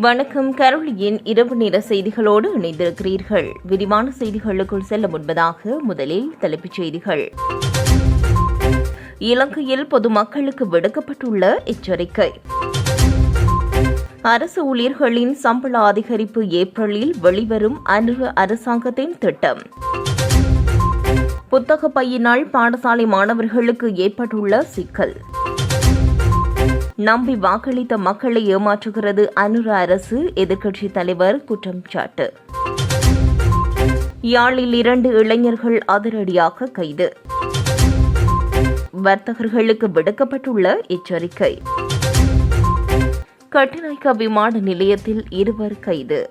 வணக்கம். கரோலியின் இரவு நேர செய்திகளோடு இணைந்திருக்கிறீர்கள். விரிவான செய்திகளுக்குள் செல்ல முன்பதாக முதலில் தலைப்புச் செய்திகள். இலங்கையில் பொதுமக்களுக்கு விடுக்கப்பட்டுள்ள எச்சரிக்கை. அரசு ஊழியர்களின் சம்பள அதிகரிப்பு ஏப்ரலில் வெளிவரும் அன்று அரசாங்கத்தின் திட்டம். புத்தக பையினால் பாடசாலை மாணவர்களுக்கு ஏற்பட்டுள்ள சிக்கல். நம்பி வாக்களித்த மக்களை ஏமாற்றுகிறது அனுர அரசு எதிர்க்கட்சித் தலைவர் குற்றம் சாட்டு. யாழில் இரண்டு இளைஞர்கள் அதிரடியாக கைது. வர்த்தகர்களுக்கு விடுக்கப்பட்டுள்ள எச்சரிக்கை. கட்டிநாய்க்கா விமான நிலையத்தில் இருவர் கைது.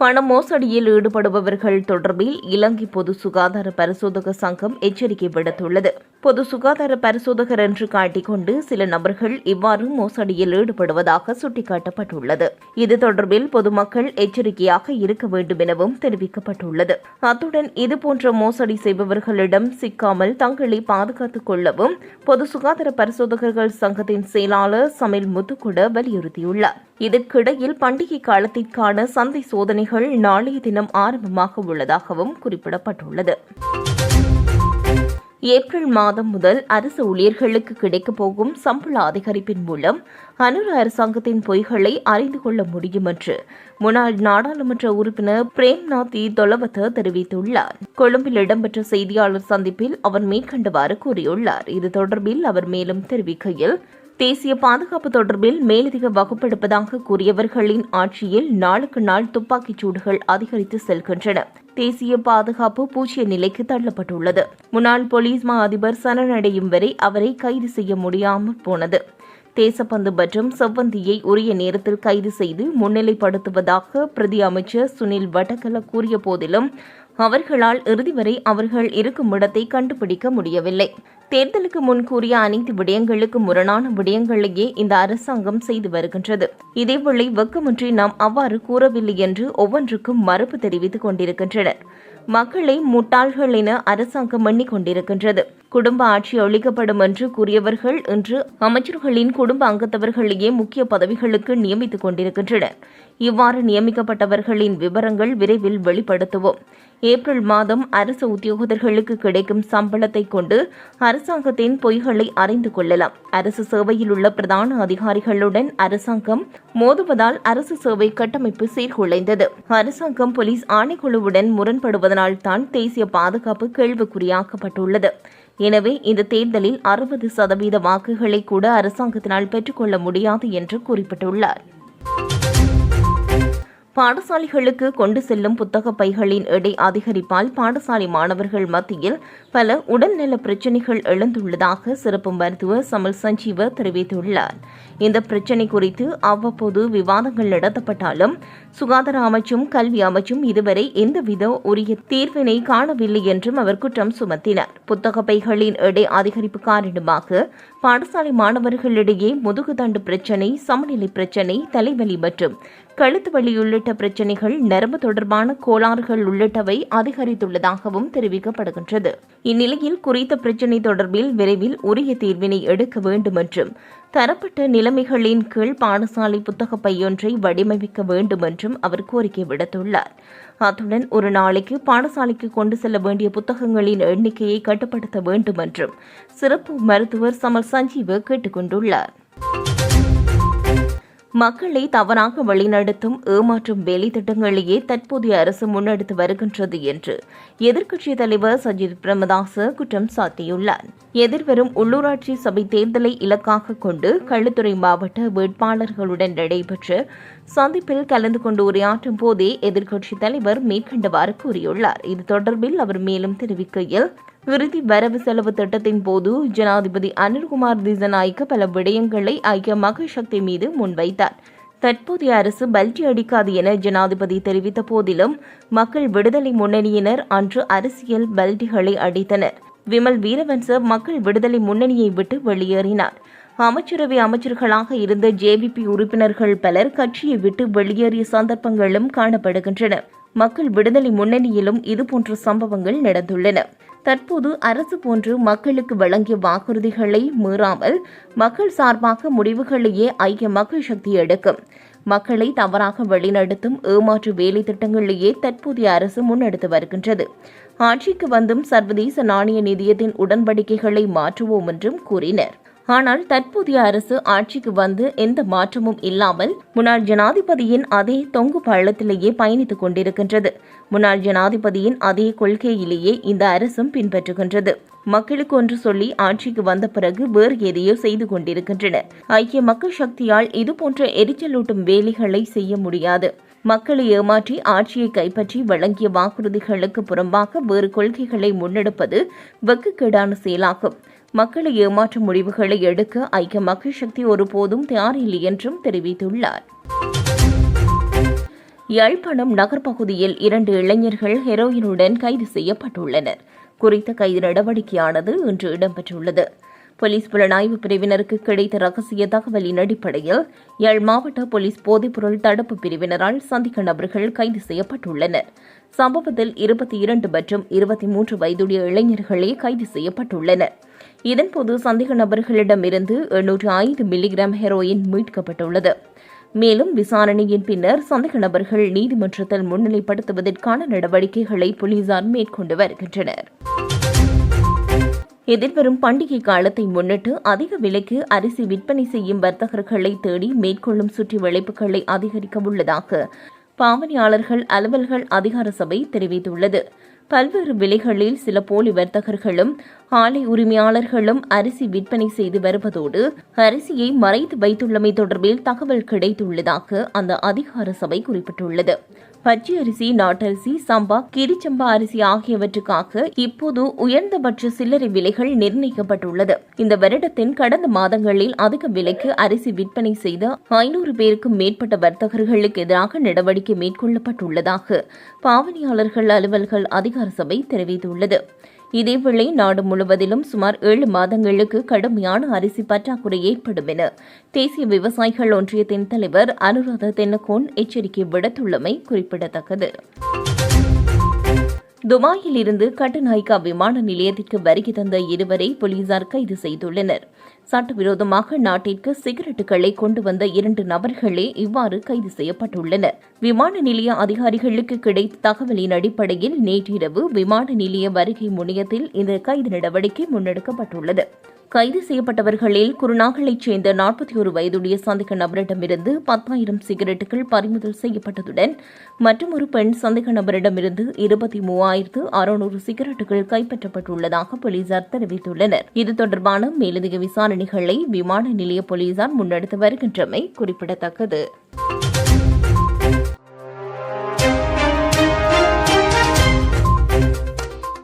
பண மோசடியில் ஈடுபடுபவர்கள் தொடர்பில் இலங்கை பொது சுகாதார பரிசோதக சங்கம் எச்சரிக்கை விடுத்துள்ளது. பொது சுகாதார பரிசோதகர் என்று காட்டிக்கொண்டு சில நபர்கள் இவ்வாறு மோசடியில் ஈடுபடுவதாக சுட்டிக்காட்டப்பட்டுள்ளது. இது தொடர்பில் பொதுமக்கள் எச்சரிக்கையாக இருக்க வேண்டும் எனவும் தெரிவிக்கப்பட்டுள்ளது. அத்துடன் இதுபோன்ற மோசடி செய்பவர்களிடம் சிக்காமல் தங்களை பாதுகாத்துக் கொள்ளவும் பொது சுகாதார பரிசோதகர்கள் சங்கத்தின் செயலாளர் சமில் முத்துக்குட வலியுறுத்தியுள்ளார். இதற்கிடையில் பண்டிகை காலத்திற்கான சந்தை சோதனைகள் நாளைய தினம் ஆரம்பமாக உள்ளதாகவும் குறிப்பிடப்பட்டுள்ளது. ஏப்ரல் மாதம் முதல் அரசு ஊழியர்களுக்கு கிடைக்கப் போகும் சம்பள அதிகரிப்பின் மூலம் அனுர அரசாங்கத்தின் பொய்களை அறிந்து கொள்ள முடியும் என்று முன்னாள் நாடாளுமன்ற உறுப்பினர் பிரேம்நாத் தொலவத்த தெரிவித்துள்ளார். கொழும்பில் இடம்பெற்ற செய்தியாளர் சந்திப்பில் அவர் மேற்கண்டவாறு கூறியுள்ளார். இது தொடர்பில் அவர் மேலும் தெரிவிக்கையில் தேசிய பாதுகாப்பு தொடர்பில் மேலதிக வகுப்பெடுப்பதாக கூறியவர்களின் ஆட்சியில் நாளுக்கு நாள் துப்பாக்கிச் சூடுகள் அதிகரித்து செல்கின்றன. தேசிய பாதுகாப்பு பூஜ்ய நிலைக்கு தள்ளப்பட்டுள்ளது. முன்னாள் போலீஸ் மா அதிபர் சரணடையும் வரை அவரை கைது செய்ய முடியாமல் போனது. தேசப்பந்து மற்றும் செவ்வந்தியை உரிய நேரத்தில் கைது செய்து முன்னிலைப்படுத்துவதாக பிரதி அமைச்சர் சுனில் வடகல கூறிய போதிலும் அவர்களால் இறுதி வரை அவர்கள் இருக்கும் இடத்தை கண்டுபிடிக்க முடியவில்லை. தேர்தலுக்கு முன் கூறிய அனைத்து விடயங்களுக்கு முரணான விடயங்களையே இந்த அரசாங்கம் செய்து வருகின்றது. இதேவேளை வெக்கமின்றி நாம் அவ்வாறு கூறவில்லை என்று ஒவ்வொன்றுக்கும் மறுப்பு தெரிவித்துக் கொண்டிருக்கின்றனர். மக்களை முட்டாள்கள் என அரசாங்கம் எண்ணிக் கொண்டிருக்கின்றது. குடும்ப ஆட்சி ஒழிக்கப்படும் என்று கூறியவர்கள் இன்று அமைச்சர்களின் குடும்ப அங்கத்தவர்களையே முக்கிய பதவிகளுக்கு நியமித்துக் கொண்டிருக்கின்றனர். இவ்வாறு நியமிக்கப்பட்டவர்களின் விவரங்கள் விரைவில் வெளிப்படுத்துவோம். ஏப்ரல் மாதம் அரசு உத்தியோகத்தர்களுக்கு கிடைக்கும் சம்பளத்தை கொண்டு அரசாங்கத்தின் பொய்களை அறிந்து கொள்ளலாம். அரசு சேவையில் உள்ள பிரதான அதிகாரிகளுடன் அரசாங்கம் மோதுவதால் அரசு சேவை கட்டமைப்பு சீர்குலைந்தது. அரசாங்கம் போலீஸ் ஆணைக்குழுவுடன் முரண்படுவதனால் தான் தேசிய பாதுகாப்பு கேள்விக்குறியாக்கப்பட்டுள்ளது. எனவே இந்த தேர்தலில் அறுபது சதவீத வாக்குகளை கூட அரசாங்கத்தினால் பெற்றுக்கொள்ள முடியாது என்று குறிப்பிட்டுள்ளார். பாடசாலைகளுக்கு கொண்டு செல்லும் புத்தக பைகளின் எடை அதிகரிப்பால் பாடசாலை மாணவர்கள் மத்தியில் பல உடல்நல பிரச்சினைகள் எழுந்துள்ளதாக சிறப்பு மருத்துவர் சமல் சஞ்சீவ தெரிவித்துள்ளார். இந்த பிரச்சினை குறித்து அவ்வப்போது விவாதங்கள் நடத்தப்பட்டாலும் சுகாதார அமைச்சும் கல்வி அமைச்சும் இதுவரை எந்தவித உரிய தீர்வினை காணவில்லை என்றும் அவர் குற்றம் சுமத்தினார். புத்தக பைகளின் எடை அதிகரிப்பு காரணமாக பாடசாலை மாணவர்களிடையே முதுகுதண்டு பிரச்சினை சமநிலை பிரச்சினை தலைவலி மற்றும் கழுத்து வலி உள்ளிட்ட பிரச்சினைகள் நரம்பு தொடர்பான கோளாறுகள் உள்ளிட்டவை அதிகரித்துள்ளதாகவும் தெரிவிக்கப்படுகின்றது. இந்நிலையில் குறித்த பிரச்சினை தொடர்பில் விரைவில் உரிய தீர்வினை எடுக்க வேண்டும் என்றும் தரப்பட்ட நிலைமைகளின் கீழ் பாடசாலை புத்தக பையொன்றை வடிவமைக்க வேண்டும் என்றும் அவர் கோரிக்கை விடுத்துள்ளார். அத்துடன் ஒரு நாளைக்கு பாடசாலைக்கு கொண்டு செல்ல வேண்டிய புத்தகங்களின் எண்ணிக்கையை கட்டுப்படுத்த வேண்டும் என்றும் சிறப்பு மருத்துவர் சமல் சஞ்சீவ கேட்டுக்கொண்டுள்ளார். மக்களை தவறாக வழிநடத்தும் ஏமாற்றும் வேலைத்திட்டங்களையே தற்போதைய அரசு முன்னெடுத்து வருகின்றது என்று எதிர்க்கட்சித் தலைவர் சஜித் பிரேமதாச குற்றம் சாட்டியுள்ளார். எதிர்வரும் உள்ளூராட்சி சபை தேர்தலை இலக்காக கொண்டு கள்ளுத்துறை மாவட்ட வேட்பாளர்களுடன் நடைபெற்ற சந்திப்பில் கலந்து கொண்டு உரையாற்றும் போதே எதிர்க்கட்சித் தலைவர் மேற்கண்டவாறு கூறியுள்ளார். இது தொடர்பில் அவர் மேலும் தெரிவிக்கையில் இறுதி வரவு செலவு திட்டத்தின் போது ஜனாதிபதி அனில்குமார் திசநாய்க்கு பல விடயங்களை ஐக்கிய மக்கள் சக்தி மீது முன்வைத்தார். தற்போதைய அரசு பல்டி அடிக்காது என ஜனாதிபதி தெரிவித்த போதிலும் மக்கள் விடுதலை முன்னணியினர் அன்று அரசியல் பல்டிகளை அடித்தனர். விமல் வீரவன்ச மக்கள் விடுதலை முன்னணியை விட்டு வெளியேறினார். அமைச்சரவை அமைச்சர்களாக இருந்த ஜேவிபி உறுப்பினர்கள் பலர் கட்சியை விட்டு வெளியேறிய சந்தர்ப்பங்களும் காணப்படுகின்றன. மக்கள் விடுதலை முன்னணியிலும் இதுபோன்ற சம்பவங்கள் நடந்துள்ளன. தற்போது அரசு போன்று மக்களுக்கு வழங்கிய வாக்குறுதிகளை மீறாமல் மக்கள் சார்பாக முடிவுகளையே ஐக்கிய மக்கள் சக்தி எடுக்கும். மக்களை தவறாக வழிநடத்தும் ஏமாற்று வேலை திட்டங்களையே தற்போதைய அரசு முன்னெடுத்து வருகின்றது. ஆட்சிக்கு வந்தும் சர்வதேச நாணய நிதியத்தின் உடன்படிக்கைகளை மாற்றுவோம் என்றும் கூறினர். ஆனால் தற்போதைய அரசு ஆட்சிக்கு வந்து எந்த மாற்றமும் இல்லாமல் முன்னாள் ஜனாதிபதியின் அதே தொங்கு பள்ளத்திலேயே பயணித்துக் கொண்டிருக்கின்றது. முன்னாள் ஜனாதிபதியின் அதே கொள்கையிலேயே இந்த அரசும் பின்பற்றுகின்றது. மக்களுக்கு ஒன்று சொல்லி ஆட்சிக்கு வந்த பிறகு வேறு எதையோ செய்து கொண்டிருக்கின்றனர் ஐக்கிய மக்கள் சக்தியால் இதுபோன்ற எரிச்சலூட்டும் வேலைகளை செய்ய முடியாது. மக்களை ஏமாற்றி ஆட்சியை கைப்பற்றி வழங்கிய வாக்குறுதிகளுக்கு புறம்பாக வேறு கொள்கைகளை முன்னெடுப்பது வெக்குக்கேடான செயலாகும். மக்களை ஏமாற்றும் முடிவுகளை எடுக்க ஐக்கிய மக்கள் சக்தி ஒருபோதும் தயாரில்லை என்றும் தெரிவித்துள்ளார். யாழ்ப்பாணம் நகர்ப்பகுதியில் இரண்டு இளைஞர்கள் ஹெரோயினுடன் கைது செய்யப்பட்டுள்ளனர். குறித்த கைது நடவடிக்கையானது இன்று இடம்பெற்றுள்ளது. போலீஸ் புலனாய்வு பிரிவினருக்கு கிடைத்த ரகசிய தகவலின் அடிப்படையில் யாழ் மாவட்ட போலீஸ் போதைப்பொருள் தடுப்பு பிரிவினரால் சந்திக்க நபர்கள் கைது செய்யப்பட்டுள்ளனர். சம்பவத்தில் இருபத்தி இரண்டு மற்றும் இருபத்தி மூன்று வயதுடைய இளைஞர்களே கைது செய்யப்பட்டுள்ளனர். இதன்போது சந்தேக நபர்களிடமிருந்து எண்ணூற்று ஐந்து மில்லிகிராம் ஹெரோயின் மீட்கப்பட்டுள்ளது. மேலும் விசாரணையின் பின்னர் சந்தேக நபர்கள் நீதிமன்றத்தில் முன்னிலைப்படுத்துவதற்கான நடவடிக்கைகளை போலீசார் மேற்கொண்டு வருகின்றனர். எதிர்வரும் பண்டிகை காலத்தை முன்னிட்டு அதிக விலைக்கு அரிசி விற்பனை செய்யும் வர்த்தகர்களை தேடி மேற்கொள்ளும் சுற்றி வளைப்புகளை அதிகரிக்க உள்ளதாக பாவனையாளர்கள் அலுவல்கள் அதிகார சபை தெரிவித்துள்ளது. பல்வேறு விலைகளில் சில போலி வர்த்தகர்களும் ஆலை உரிமையாளர்களும் அரிசி விற்பனை செய்து வருவதோடு அரிசியை மறைத்து வைத்துள்ளமை தொடர்பில் தகவல் கிடைத்துள்ளதாக அந்த அதிகார சபை குறிப்பிட்டுள்ளது. பச்சை அரிசி நாட்டரிசி சம்பா கிரிச்சம்பா அரிசி ஆகியவற்றுக்காக இப்போது உயர்ந்தபட்ச சில்லறை விலைகள் நிர்ணயிக்கப்பட்டுள்ளது. இந்த வருடத்தின் கடந்த மாதங்களில் அதிக விலைக்கு அரிசி விற்பனை செய்த ஐநூறு பேருக்கும் மேற்பட்ட வர்த்தகர்களுக்கு எதிராக நடவடிக்கை மேற்கொள்ளப்பட்டுள்ளதாக பாவனையாளர்கள் அலுவல்கள் அதிகார சபை தெரிவித்துள்ளது. இதேவேளை நாடு முழுவதிலும் சுமார் ஏழு மாதங்களுக்கு கடுமையான அரிசி பற்றாக்குறை ஏற்படும் என தேசிய விவசாயிகள் ஒன்றியத்தின் தலைவர் அனுராத தென்னகோன் எச்சரிக்கை விடுத்துள்ளமை குறிப்பிடத்தக்கது. துபாயில் இருந்து கட்டுநாய்கா விமான நிலையத்திற்கு வருகை தந்த இருவரை போலீசார் கைது செய்துள்ளனர். சட்டவிரோதமாக நாட்டிற்கு சிகரெட்டுகளை கொண்டு வந்த இரண்டு நபர்களே இவ்வாறு கைது செய்யப்பட்டுள்ளனர். விமான நிலைய அதிகாரிகளுக்கு கிடைத்த தகவலின் அடிப்படையில் நேற்றிரவு விமான நிலைய வருகை முனையத்தில் இந்த கைது நடவடிக்கை முன்னெடுக்கப்பட்டுள்ளது. கைது செய்யப்பட்டவர்களில் குருநாகலைச் சேர்ந்த நாற்பத்தி ஒரு வயதுடைய சந்தேக நபரிடமிருந்து பத்தாயிரம் சிகரெட்டுகள் பறிமுதல் செய்யப்பட்டதுடன் மற்றும் ஒரு பெண் சந்தேக நபரிடமிருந்து இருபத்தி மூவாயிரத்து அறுநூறு சிகரெட்டுகள் கைப்பற்றப்பட்டுள்ளதாக போலீசார் தெரிவித்துள்ளனர். இது தொடர்பான மேலதிக விசாரணை பணிகளை விமான நிலைய போலீசார் முன்னெடுத்து வருகின்றமை குறிப்பிடத்தக்கது.